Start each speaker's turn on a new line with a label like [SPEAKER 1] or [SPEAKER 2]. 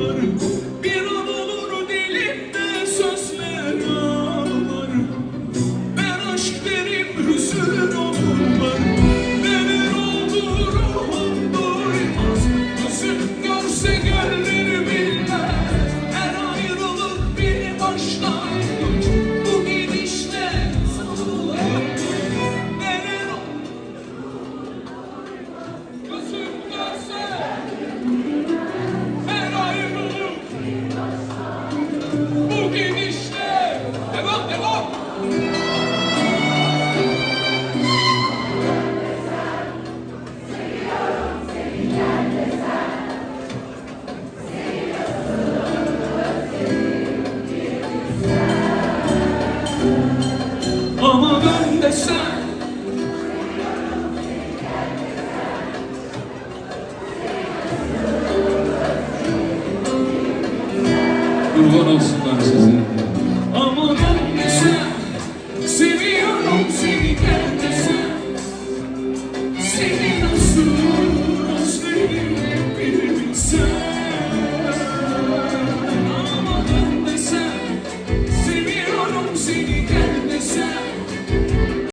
[SPEAKER 1] wanna kurban olsunlar size. Ama ben de sen, seviyorum seni gel de sen. Seni nasıl özledim sen, seviyorum seni de sen.